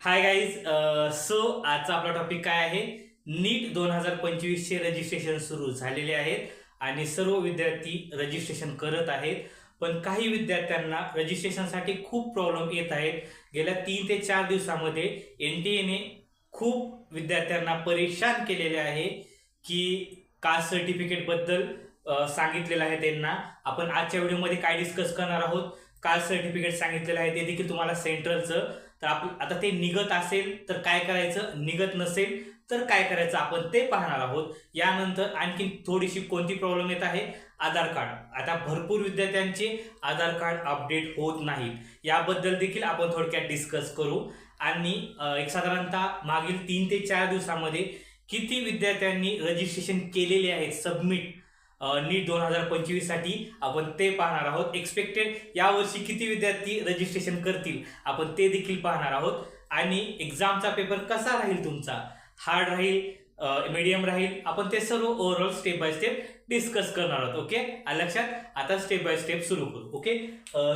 Hi guys so आजचा आपला topic काय आहे? नीट दोन हजार पंचवीसचे रजिस्ट्रेशन सुरू झालेले आहेत आणि सर्व विद्यार्थी रजिस्ट्रेशन करत आहेत. पण काही विद्यार्थ्यांना रजिस्ट्रेशनसाठी खूप प्रॉब्लेम येत आहेत. गेल्या तीन ते चार दिवसामध्ये एन टी एने खूप विद्यार्थ्यांना परेशान केलेले आहे की कास्ट सर्टिफिकेटबद्दल सांगितलेलं आहे त्यांना. आपण आजच्या व्हिडिओमध्ये काय डिस्कस करणार आहोत? कास्ट सर्टिफिकेट सांगितलेलं आहे ते देखील तुम्हाला सेंट्रलचं तर आप आता ते निघत असेल तर काय करायचं? निघत नसेल तर काय करायचं? आपण ते पाहणार आहोत. यानंतर आणखी थोडीशी कोणती प्रॉब्लेम येत आहे? आधार कार्ड. आता भरपूर विद्यार्थ्यांचे आधार कार्ड अपडेट होत नाहीत. याबद्दल देखील आपण थोडक्यात डिस्कस करू. आणि एक साधारणतः मागील तीन ते चार दिवसामध्ये किती विद्यार्थ्यांनी रजिस्ट्रेशन केलेले आहेत सबमिट नीट दोन हजार पंचवीससाठी आपण ते पाहणार आहोत. एक्सपेक्टेड यावर्षी किती विद्यार्थी रजिस्ट्रेशन करतील आपण ते देखील पाहणार आहोत. आणि एक्झामचा पेपर कसा राहील तुमचा? हार्ड राहील मीडियम राहील? आपण ते सर्व overall step by step discuss करणार आहोत ओके लक्षात आता स्टेप बाय स्टेप सुरू करू ओके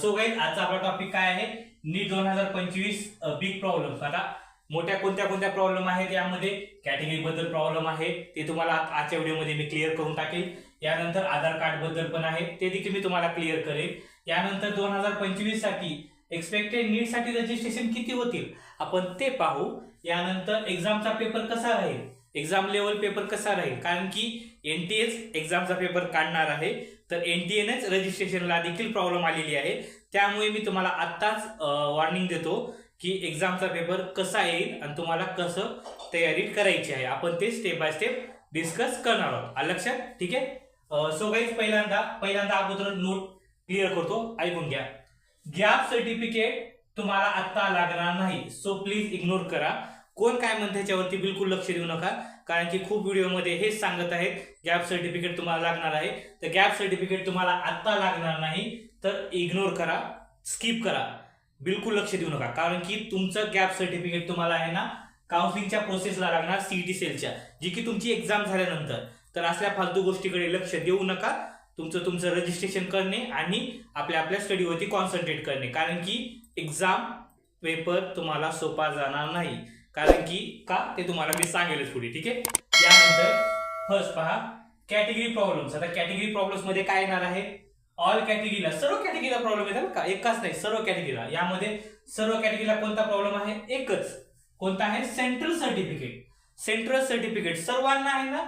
सो गाईज आजचा आपला टॉपिक काय आहे? नीट दोन हजार पंचवीस बिग प्रॉब्लेम आता मोठ्या कोणत्या कोणत्या प्रॉब्लेम आहेत यामध्ये? कॅटेगरी बद्दल प्रॉब्लेम आहे. ते तुम्हाला आजच्या व्हिडिओमध्ये मी क्लिअर करून टाकेल. यानंतर आधार कार्डबद्दल पण आहे. ते देखील मी तुम्हाला क्लिअर करेल. यानंतर दोन हजार पंचवीससाठी एक्सपेक्टेड नीटसाठी रजिस्ट्रेशन किती होतील? आपण ते पाहू. यानंतर एक्झामचा पेपर कसा राहील? एक्झाम लेवल पेपर कसा राहील? कारण की एनटीएच एक्झामचा पेपर काढणार आहे. तर एनटीएनेच रजिस्ट्रेशनला देखील प्रॉब्लेम आलेली आहे. त्यामुळे मी तुम्हाला आत्ताच वॉर्निंग देतो की एक्झामचा पेपर कसा येईल आणि तुम्हाला कसं तयारी करायची आहे. आपण ते स्टेप बाय स्टेप डिस्कस करणार आहोत. लक्षात? ठीक आहे? सो गाईज पहिल्यांदा पहिल्यांदा अगोदर नोट क्लिअर करतो ऐकून घ्या. गॅप सर्टिफिकेट तुम्हाला आत्ता लागणार नाही. सो प्लीज इग्नोर करा. कोण काय म्हणते त्याच्यावरती बिलकुल लक्ष देऊ नका कारण की खूप व्हिडिओमध्ये हेच सांगत आहेत गॅप सर्टिफिकेट तुम्हाला लागणार आहे. तर गॅप सर्टिफिकेट तुम्हाला आत्ता लागणार नाही तर इग्नोर करा स्किप करा. बिलकुल लक्ष देऊ नका कारण की तुमचं गॅप सर्टिफिकेट तुम्हाला आहे ना काउन्सिलिंगच्या प्रोसेसला लागणार सीईटी सेलच्या जी की तुमची एक्झाम झाल्यानंतर. तर असल्या फालतू गोष्टीकडे लक्ष देऊ नका. तुमचं तुमचं रजिस्ट्रेशन करणे आणि आपल्या आपल्या स्टडीवरती कॉन्सन्ट्रेट करणे. कारण की एक्झाम पेपर तुम्हाला सोपा जाणार नाही. कारण की का? ते तुम्हाला मी सांगेलच पुढे ठीक आहे? यानंतर फर्स्ट पहा कॅटेगरी प्रॉब्लेम्स आता कॅटेगरी प्रॉब्लेम्समध्ये काय येणार आहे? ऑल कॅटेगरीला सर्व कॅटेगरीला प्रॉब्लेम येतात का? एकाच नाही सर्व कॅटेगरीला यामध्ये सर्व कॅटेगरीला कोणता प्रॉब्लेम आहे? एकच. कोणता आहे? सेंट्रल सर्टिफिकेट सेंट्रल सर्टिफिकेट सर्वांना आहे ना?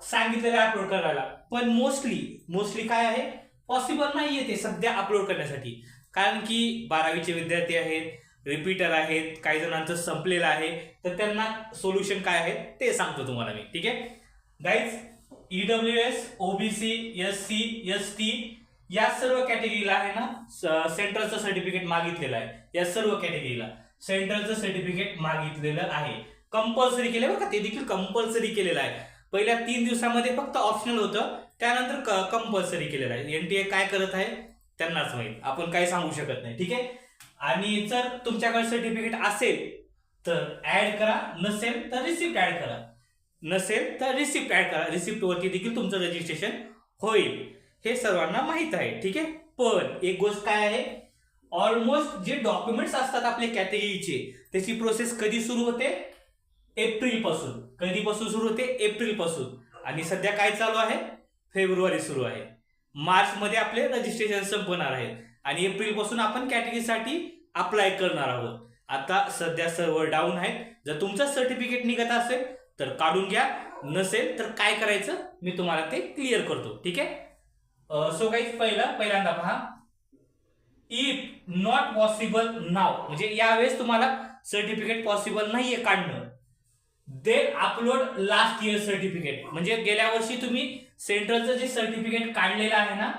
सांगितलेलं अपलोड करायला. पण मोस्टली मोस्टली काय आहे? पॉसिबल नाहीये ते सध्या अपलोड करण्यासाठी. कारण की बारावीचे विद्यार्थी आहेत रिपीटर आहेत काही जणांचं संपलेलं आहे तर त्यांना सोल्युशन काय आहे ते सांगतो तुम्हाला मी. ठीक आहे? Guys E W S OBC S C S T या सर्व कॅटेगरीला आहे ना सेंट्रलचं सर्टिफिकेट मागितलेलं आहे. या सर्व कॅटेगरीला सेंट्रलचं सर्टिफिकेट मागितलेलं आहे. कंपल्सरी केलं बरं का? ते देखील कंपल्सरी केलेलं आहे. पहिल्या तीन दिवसामध्ये फक्त ऑप्शनल होतं. त्यानंतर कंपल्सरी केलेलं आहे. एनटीए काय करत आहे? त्यांनाच माहीत. आपण काही सांगू शकत नाही. ठीक आहे? आणि जर तुमच्याकडे सर्टिफिकेट असेल तर ऍड करा. नसेल तर रिसिप्ट ऍड करा. नसेल तर रिसिप्ट ऍड करा. रिसिप्टवरती देखील तुमचं रजिस्ट्रेशन होईल. हे सर्वांना माहीत आहे. ठीक आहे? पण एक गोष्ट काय आहे? ऑलमोस्ट जे डॉक्युमेंट्स असतात आपल्या कॅटेगरीचे त्याची प्रोसेस कधी सुरू होते? एप्रिलपासून कधीपासून सुरू होते? एप्रिलपासून आणि सध्या काय चालू आहे? फेब्रुवारी सुरू आहे. मार्च मध्ये आपले रजिस्ट्रेशन संपणार आहे आणि एप्रिलपासून आपण कॅटेगरीसाठी अप्लाय करणार आहोत. आता सध्या सर्व्हर डाऊन आहेत. जर तुमचं सर्टिफिकेट निघत असेल तर काढून घ्या. नसेल तर काय करायचं? मी तुम्हाला ते क्लिअर करतो. ठीक आहे? सो काही पहिलं पहिल्यांदा पहा. इफ नॉट पॉसिबल नाव म्हणजे यावेळेस तुम्हाला सर्टिफिकेट पॉसिबल नाहीये काढणं. दे अपलोड लास्ट इयर सर्टिफिकेट म्हणजे गेल्या वर्षी तुम्ही सेंट्रलचं जे सर्टिफिकेट काढलेलं आहे ना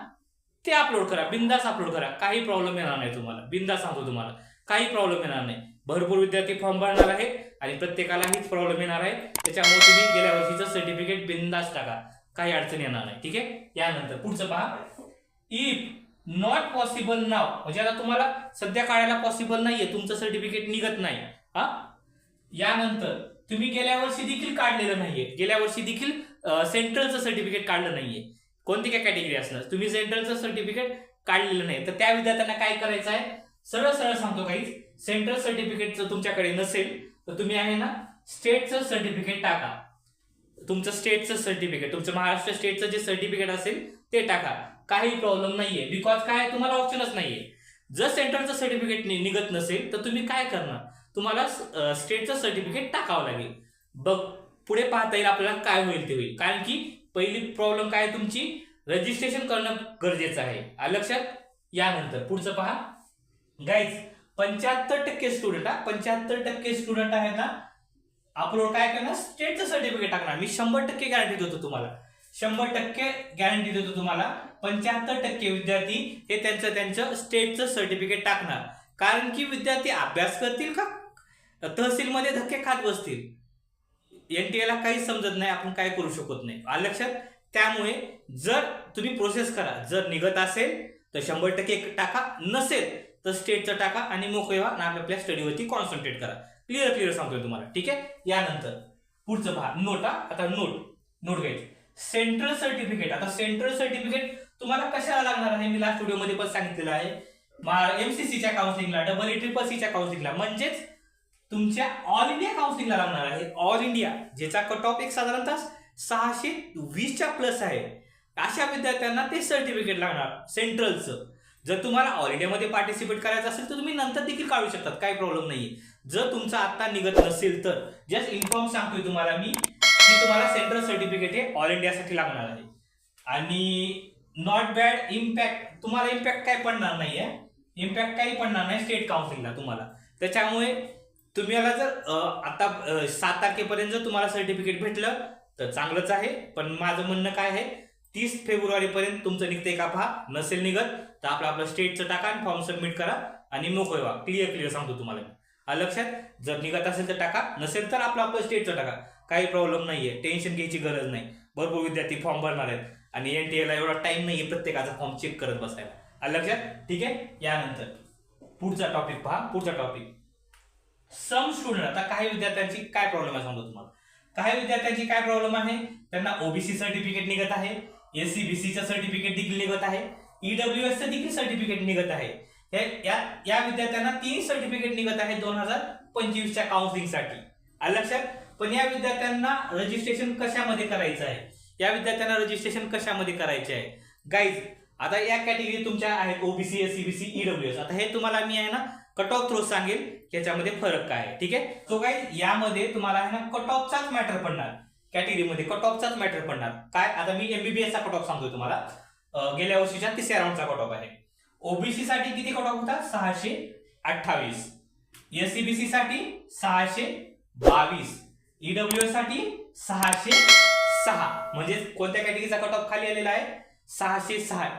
ते अपलोड करा. बिंदास अपलोड करा. काही प्रॉब्लेम येणार नाही तुम्हाला. बिंदास सांगतो तुम्हाला. काही प्रॉब्लेम येणार नाही. भरपूर विद्यार्थी फॉर्म भरणार आहे आणि प्रत्येकाला हीच प्रॉब्लेम येणार आहे. त्याच्यामुळे तुम्ही गेल्या वर्षीचं सर्टिफिकेट बिंदास टाका. काही अडचण येणार नाही. ठीक आहे? यानंतर पुढचं पहा. इफ नॉट पॉसिबल नाव म्हणजे आता तुम्हाला सध्या काढायला पॉसिबल नाहीये. तुमचं सर्टिफिकेट निघत नाही. हा? यानंतर तुम्ही गेल्या वर्षी देखील काढलेलं नाहीये. गेल्या वर्षी देखील सेंट्रलचं सर्टिफिकेट काढलं नाहीये. कोणती काय कॅटेगरी असणार? तुम्ही सेंट्रलचं सर्टिफिकेट काढलेलं नाही. तर त्या विद्यार्थ्यांना काय करायचं आहे? सरळ सरळ सांगतो काही सेंट्रल सर्टिफिकेट जर तुमच्याकडे नसेल तर तुम्ही आहे ना स्टेटचं सर्टिफिकेट टाका. तुमचं स्टेटचं सर्टिफिकेट तुमचं महाराष्ट्र स्टेटचं जे सर्टिफिकेट असेल ते टाका. काही प्रॉब्लेम नाहीये. बिकॉज काय? तुम्हाला ऑप्शनच नाहीये. जर सेंट्रलचं सर्टिफिकेट निघत नसेल तर तुम्ही काय करणार? तुम्हाला स्टेटचं सर्टिफिकेट टाकावं लागेल. बघ पुढे पाहता येईल आपल्याला काय होईल ते होईल. कारण की पहिली प्रॉब्लेम काय आहे तुमची? रजिस्ट्रेशन करणं गरजेचं आहे. लक्षात? यानंतर. पुढचं पहा. गाईज पंच्याहत्तर टक्के स्टुडंट हा पंच्याहत्तर टक्के स्टुडंट आहेत ना अपलोड काय करणार? स्टेटचं सर्टिफिकेट टाकणार. मी शंभर टक्के गॅरंटी देतो तुम्हाला. शंभर टक्के गॅरंटी देतो तुम्हाला. पंच्याहत्तर टक्के विद्यार्थी हे त्यांचं त्यांचं स्टेटचं सर्टिफिकेट टाकणार. कारण की विद्यार्थी अभ्यास करतील का? तहसीलमध्ये धक्के खात बसतील. एनटीएला काहीच समजत नाही आपण काय करू शकत नाही. आलं लक्षात? त्यामुळे जर तुम्ही प्रोसेस करा जर निघत असेल तर शंभर टक्के टाका. नसेल तर स्टेटचं टाका आणि मोकळे व्हा आणि आपल्या स्टडीवरती कॉन्सन्ट्रेट करा. क्लिअर क्लिअर सांगतोय तुम्हाला. ठीक आहे? यानंतर पुढचं पहा. नोटा आता नोट नोट घ्यायची. सेंट्रल सर्टिफिकेट आता सेंट्रल सर्टिफिकेट तुम्हाला कशाला लागणार आहे? मी लास्ट व्हिडिओमध्ये पण सांगितलेलं आहे. एमसीसीच्या काउन्सिलिंगला डबल ई ट्रिपल सीच्या काउन्सिलिंगला म्हणजेच तुमच्या ऑल इंडिया काउन्सिलिंगला लागणार आहे. ऑल इंडिया ज्याचा कट ऑफ एक साधारणतः सहाशे वीसच्या प्लस आहे. अशा विद्यार्थ्यांना ते सर्टिफिकेट लागणार सेंट्रलचं जर तुम्हाला ऑल इंडियामध्ये पार्टिसिपेट करायचं असेल तर तुम्ही नंतर देखील काढू शकतात. काही प्रॉब्लेम नाहीये. जर तुमचं आता निघत नसेल तर जस्ट इन्फॉर्म सांगतोय तुम्हाला मी की तुम्हाला सेंट्रल सर्टिफिकेट हे ऑल इंडियासाठी लागणार आहे. आणि नॉट बॅड इम्पॅक्ट तुम्हाला इम्पॅक्ट काय पडणार नाही आहे इम्पॅक्ट काही पडणार नाही स्टेट काउन्सिलला तुम्हाला. त्याच्यामुळे तुम्ही तुम्हाला जर आता सात तारखेपर्यंत जर तुम्हाला सर्टिफिकेट भेटलं तर चांगलंच आहे. पण माझं म्हणणं काय आहे तीस फेब्रुवारीपर्यंत तुमचं निघतंय का पहा. नसेल निघत तर आपलं आपलं स्टेटचं टाका आणि फॉर्म सबमिट करा आणि मोकळे व्हा. क्लिअर क्लिअर सांगतो तुम्हाला लक्षात? जर निघत असेल तर टाका. नसेल तर आपलं आपलं स्टेटचं टाका. काही प्रॉब्लेम नाहीये. टेन्शन घ्यायची गरज नाही. भरपूर विद्यार्थी फॉर्म भरणार आहेत. आणि एन टी एला एवढा टाइम नाहीये प्रत्येकाचा फॉर्म चेक करत बसायला. लक्षात? ठीक आहे? यानंतर पुढचा टॉपिक पहा. पुढचा टॉपिक सम स्टुडंट आता काही विद्यार्थ्यांची काय प्रॉब्लेम आहे सांगतो तुम्हाला. काही विद्यार्थ्यांची काय प्रॉब्लेम आहे? त्यांना ओबीसी सर्टिफिकेट निघत आहे एससी बीसीचं सर्टिफिकेट देखील निघत आहे ईडब्ल्यू एसचं देखील सर्टिफिकेट निघत आहे. या या विद्यार्थ्यांना तीन सर्टिफिकेट निघत आहे दोन हजार पंचवीसच्या काउन्सिलिंगसाठी आलं लक्षात? पण या विद्यार्थ्यांना रजिस्ट्रेशन कशामध्ये करायचं आहे? या विद्यार्थ्यांना रजिस्ट्रेशन कशामध्ये करायचे आहे? गाईज आता या कॅटेगरी तुमच्या आहेत OBC S CBC E W S आता हे तुम्हाला मी आहे ना कट ऑफ थ्रो सांगेल की याच्यामध्ये फरक काय आहे. ठीक आहे? सो काय यामध्ये तुम्हाला आहे ना कट ऑफचाच मॅटर पडणार. कॅटेगरीमध्ये कट ऑफचाच मॅटर पडणार. काय? आता मी एमबीबीएसचा कट ऑफ सांगतो तुम्हाला. गेल्या वर्षीच्या तिसऱ्या राऊंडचा कट ऑफ आहे. ओबीसी साठी किती कट ऑफ होता? सहाशे अठ्ठावीस. एससीबीसी साठी सहाशे बावीस. ईडब्ल्यू साठी सहाशे सहा. म्हणजे कोणत्या कॅटेगरीचा कट ऑफ खाली आलेला आहे? सहाशे सहा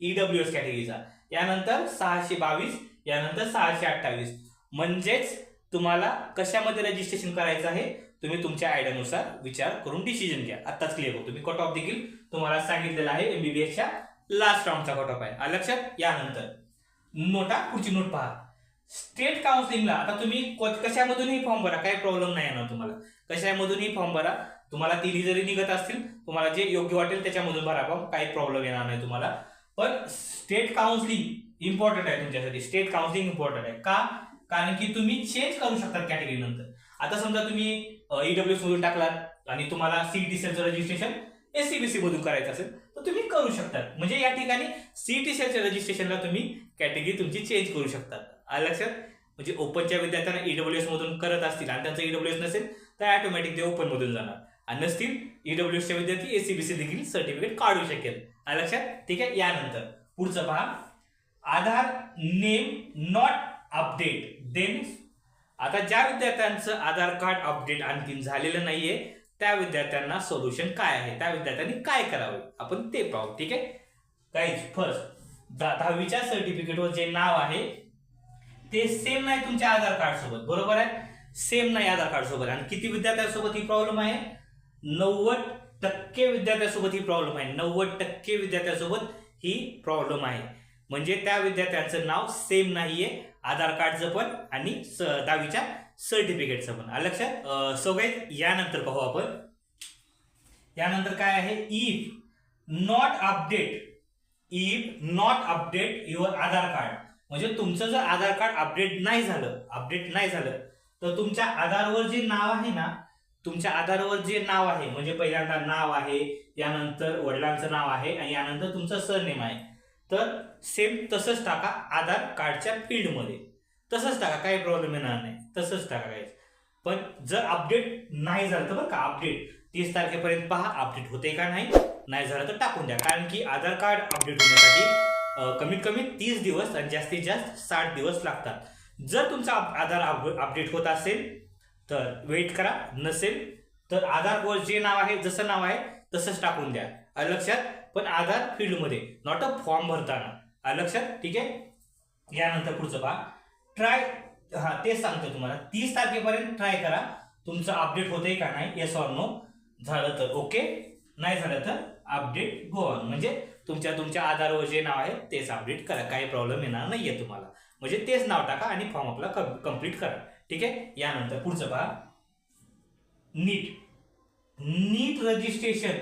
ईडब्ल्यू एस कॅटेगरीचा यानंतर सहाशे बावीस यानंतर सहाशे अठ्ठावीस. म्हणजेच तुम्हाला कशामध्ये रजिस्ट्रेशन करायचं आहे? तुम्ही तुमच्या आयडियानुसार विचार करून डिसिजन घ्या. आत्ताच क्लिअर होतो. मी कट ऑफ देखील तुम्हाला सांगितलेला आहे एमबीबीएसच्या लास्ट राऊंडचा कट ऑफ आहे आलं लक्षात? यानंतर. नोटा पुढची नोट पहा. स्टेट काउन्सिलिंगला आता तुम्ही को- कशामधूनही फॉर्म भरा. काही प्रॉब्लेम नाही येणार तुम्हाला. कशामधूनही फॉर्म भरा. तुम्हाला तिन्ही जरी निघत असतील तुम्हाला जे योग्य वाटेल त्याच्यामधून भरा फॉर्म काही प्रॉब्लेम येणार नाही तुम्हाला. पण स्टेट काउन्सिलिंग इम्पॉर्टंट आहे तुमच्यासाठी. स्टेट काउन्सिलिंग इम्पॉर्टंट आहे. का? कारण की तुम्ही चेंज करू शकता कॅटेगरी नंतर. आता समजा तुम्ही ईडब्ल्यू मधून टाकलात आणि तुम्हाला सीईटी सेलचं रजिस्ट्रेशन एससीबीसी मधून करायचं असेल तर तुम्ही करू शकता म्हणजे या ठिकाणी सीईटी सेलच्या रजिस्ट्रेशनला तुम्ही कॅटेगरी तुमची चेंज करू शकतात. लक्षात? म्हणजे ओपनच्या विद्यार्थ्यांना ईडब्ल्यू एस मधून करत असतील आणि त्यांचं ईडब्ल्यू एस नसेल तर ऑटोमॅटिक ते ओपन मधून जाणार. आणि नसतील ईडब्ल्यू एसचे विद्यार्थी एसीबीसी देखील सर्टिफिकेट काढू शकेल. लक्षात? ठीक आहे? यानंतर पुढचं पहा. Aadhaar name not update. Then आता ज्या विद्यार्थ्यांचं आधार कार्ड अपडेट आणखीन झालेलं नाहीये त्या विद्यार्थ्यांना सोल्युशन काय आहे? त्या विद्यार्थ्यांनी काय करावे? आपण ते पाहू ठीक आहे? काहीच फर्स्ट दहावीच्या सर्टिफिकेटवर जे नाव आहे ते सेम नाही तुमच्या आधार कार्ड सोबत बरोबर आहे? सेम नाही आधार कार्ड सोबत. आणि किती विद्यार्थ्यांसोबत ही प्रॉब्लेम आहे? नव्वद टक्के विद्यार्थ्यांसोबत ही प्रॉब्लेम आहे. नव्वद टक्के विद्यार्थ्यांसोबत ही प्रॉब्लेम आहे. म्हणजे त्या विद्यार्थ्यांचं नाव सेम नाहीये आधार कार्डचं पण आणि स- दहावीच्या सर्टिफिकेटचं पण. आलं लक्षात? सगळे यानंतर पाहू आपण. यानंतर काय आहे? If not update if not update your Aadhaar card म्हणजे तुमचं जर आधार कार्ड अपडेट नाही झालं अपडेट नाही झालं तर तुमच्या आधारवर जे नाव आहे ना तुमच्या आधारवर जे नाव आहे म्हणजे पहिल्यांदा नाव आहे यानंतर वडिलांचं नाव आहे आणि यानंतर तुमचं सरनेम आहे. तर सेम तसंच टाका आधार कार्डच्या फील्डमध्ये तसंच टाका काही प्रॉब्लेम येणार नाही. तसंच टाका काही पण जर अपडेट नाही झालं तर बरं का अपडेट तीस तारखेपर्यंत पहा अपडेट होते का नाही? नाही झालं तर टाकून द्या. कारण की आधार कार्ड अपडेट होण्यासाठी कमीत कमी तीस दिवस आणि जास्तीत जास्त साठ दिवस लागतात. जर तुमचा आधार अपडेट होत असेल तर वेट करा. नसेल तर आधारवर जे नाव आहे जसं नाव आहे तसंच टाकून द्या. लक्षात पण आधार फील्डमध्ये नॉट अ फॉर्म भरताना. लक्षात? ठीक आहे? यानंतर पुढचं पहा. ट्राय हा तेच सांगतो तुम्हाला. तीस तारखेपर्यंत ट्राय करा. तुमचं अपडेट होतंय का नाही? येस ऑर नो झालं तर ओके नाही झालं तर अपडेट गो ऑन म्हणजे तुमच्या तुमच्या आधारवर जे नाव आहे तेच अपडेट करा. काही प्रॉब्लेम येणार नाही आहे तुम्हाला. म्हणजे तेच नाव टाका आणि फॉर्म आपला कंप्लीट करा. ठीक आहे? यानंतर पुढचं पहा. NEET NEET registration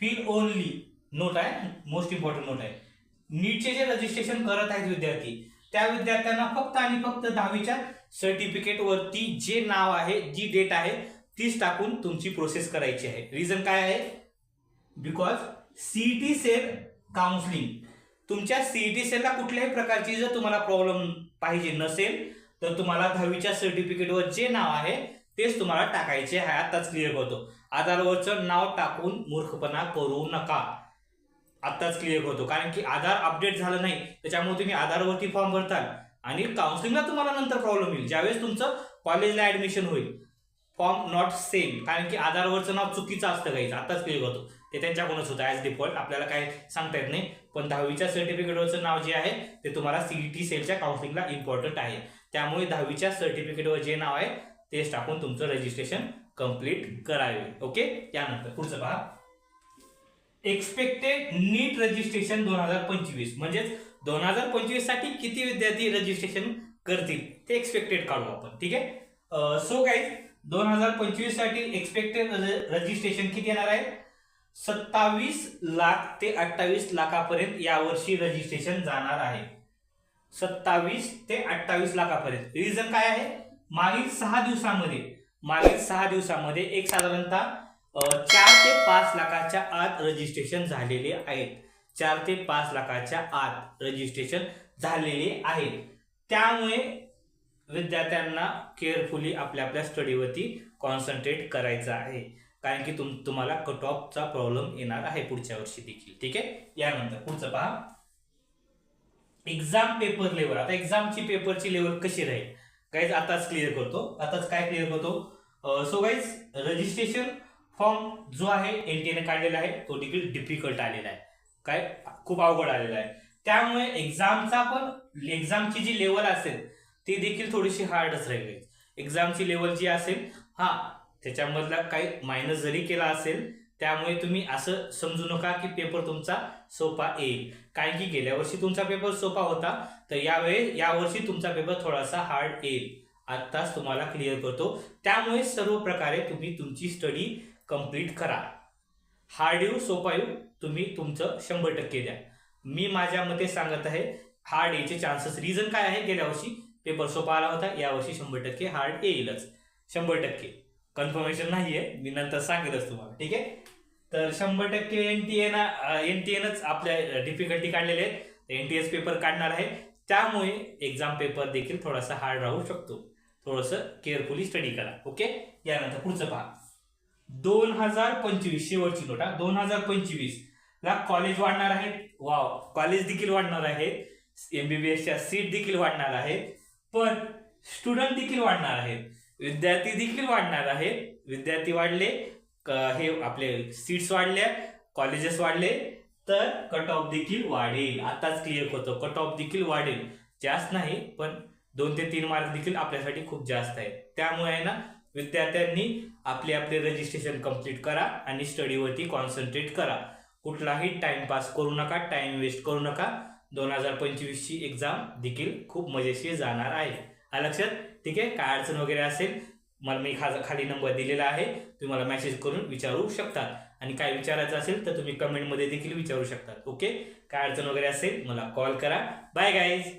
feel only note आहे मोस्ट इम्पॉर्टंट नोट आहे. नीटचे जे रजिस्ट्रेशन करत आहेत विद्यार्थी त्या विद्यार्थ्यांना फक्त आणि फक्त दहावीच्या सर्टिफिकेट वरती जे नाव आहे जी डेट आहे तीच टाकून तुमची प्रोसेस करायची आहे. रिझन काय आहे? बिकॉज सीईटी सेल काउन्सिलिंग तुमच्या सीईटी सेलला कुठल्याही प्रकारची जर तुम्हाला प्रॉब्लेम पाहिजे नसेल तर तुम्हाला दहावीच्या सर्टिफिकेटवर जे नाव आहे तेच तुम्हाला टाकायचे आहे. आताच क्लिअर करतो. आधारवरचं नाव टाकून मूर्खपणा करू नका. आत्ताच क्लिअर करतो. कारण की आधार अपडेट झालं नाही त्याच्यामुळे तुम्ही आधारवरती फॉर्म भरताल. आणि काउन्सिलिंगला तुम्हाला नंतर प्रॉब्लेम येईल. ज्यावेळेस तुमचं कॉलेजला ऍडमिशन होईल फॉर्म नॉट सेम कारण की आधारवरचं नाव चुकीचं असतं काही आताच क्लिअर करतो. ते त्यांच्याकडूनच होतं. ॲज डिफॉल्ट आपल्याला काय सांगता येत नाही. पण दहावीच्या सर्टिफिकेटवरचं नाव जे आहे ते तुम्हाला सीईटी सेलच्या काउन्सिलिंगला इम्पॉर्टंट आहे. त्यामुळे दहावीच्या सर्टिफिकेटवर जे नाव आहे तेच टाकून तुमचं रजिस्ट्रेशन कंप्लीट करावे. ओके त्यानंतर पुढचं पहा. एक्सपेक्टेड नीट रजिस्ट्रेशन दोन हजार पंचवीस. म्हणजेच दोन हजार पंचवीससाठी किती विद्यार्थी रजिस्ट्रेशन करतील? ते एक्सपेक्टेड काढू आपण. ठीक आहे? सो गाईज दोन हजार पंचवीससाठी एक्सपेक्टेड रजिस्ट्रेशन किती येणार आहे? सत्तावीस लाख ते अठ्ठावीस लाखापर्यंत यावर्षी रजिस्ट्रेशन जाणार आहे. सत्तावीस ते अठ्ठावीस लाखापर्यंत. रिझन काय आहे? मागील सहा दिवसामध्ये मागील सहा दिवसामध्ये एक साधारणतः चार ते पाच लाखाच्या आत रजिस्ट्रेशन झालेले आहेत. चार ते पाच लाखाच्या आत रजिस्ट्रेशन झालेले आहेत. त्यामुळे विद्यार्थ्यांना केअरफुली आपल्या आपल्या स्टडीवरती कॉन्सन्ट्रेट करायचं आहे. कारण की तुम तुम्हाला कट ऑफचा प्रॉब्लेम येणार आहे पुढच्या वर्षी देखील. ठीक आहे? यानंतर पुढचं पहा. एक्झाम पेपर लेवल आता एक्झामची पेपरची लेवल कशी राहील? गाईज आताच क्लिअर करतो. आताच काय क्लिअर करतो? सो गाईज रजिस्ट्रेशन फॉर्म जो आहे एनटीएने काढलेला आहे तो देखील डिफिकल्ट आलेला आहे. काय? खूप अवघड आलेला आहे. त्यामुळे एक्झामचा पण एक्झामची जी लेवल असेल ती देखील थोडीशी हार्डच राहील. एक्झामची लेवल जी असेल हा त्याच्यामधला काही मायनस जरी केला असेल त्यामुळे तुम्ही असं समजू नका की पेपर तुमचा सोपा येईल. कारण की गेल्या वर्षी तुमचा पेपर सोपा होता तर यावेळी यावर्षी तुमचा पेपर थोडासा हार्ड येईल. आत्ताच तुम्हाला क्लिअर करतो. त्यामुळे सर्व प्रकारे तुम्ही तुमची स्टडी कंप्लीट करा. हार्ड येऊ सोपा येऊ तुम्ही तुमचं शंभर टक्के द्या. मी माझ्या मते सांगत आहे हार्ड यायचे चान्सेस रिझन काय आहे? गेल्या वर्षी पेपर सोपा आला होता. यावर्षी शंभर टक्के हार्ड येईलच. शंभर टक्के. कन्फर्मेशन नाही आहे मी नंतर सांगेलच तुम्हाला. ठीक आहे? तर शंभर टक्के N T N N T एनच आपल्या डिफिकल्टी काढलेले आहेत. एन टी एस पेपर काढणार आहे. त्यामुळे एक्झाम पेपर देखील थोडासा हार्ड राहू शकतो. थोडंसं केअरफुली स्टडी करा. ओके यानंतर पुढचं पहा. दोन हजार पंचवीस शेवटची नोटा. दोन हजार पंचवीस ला कॉलेज वाढणार आहेत. वाव कॉलेज देखील वाढणार आहेत. एमबीबीएसच्या सीट देखील वाढणार आहेत. पण स्टुडंट देखील वाढणार आहेत. विद्यार्थी देखील वाढणार आहेत. विद्यार्थी वाढले. क- हे आपले सीट्स वाढल्या. कॉलेजेस वाढले. तर कट ऑफ देखील वाढेल. आताच क्लिअर होतं. कट ऑफ देखील वाढेल. जास्त नाही पण दोन ते तीन मार्क देखील आपल्यासाठी खूप जास्त आहेत. त्यामुळे आहे ना विद्यार्थ्यांनी आपले आपले रजिस्ट्रेशन कंप्लीट करा आणि स्टडीवरती कॉन्सन्ट्रेट करा. कुठलाही टाइमपास करू नका टाइम वेस्ट करू नका. दोन हजार पंचवीसची एक्झाम देखील खूप मजेशीर जाणार आहे. हा लक्षात? ठीक आहे? काय अडचण वगैरे असेल मला मी खा खाली नंबर दिलेला आहे. तुम्ही मला मेसेज करून विचारू शकतात आणि काय विचारायचं असेल तर तुम्ही कमेंटमध्ये देखील विचारू शकता. ओके काय अडचण वगैरे असेल मला कॉल करा. Bye guys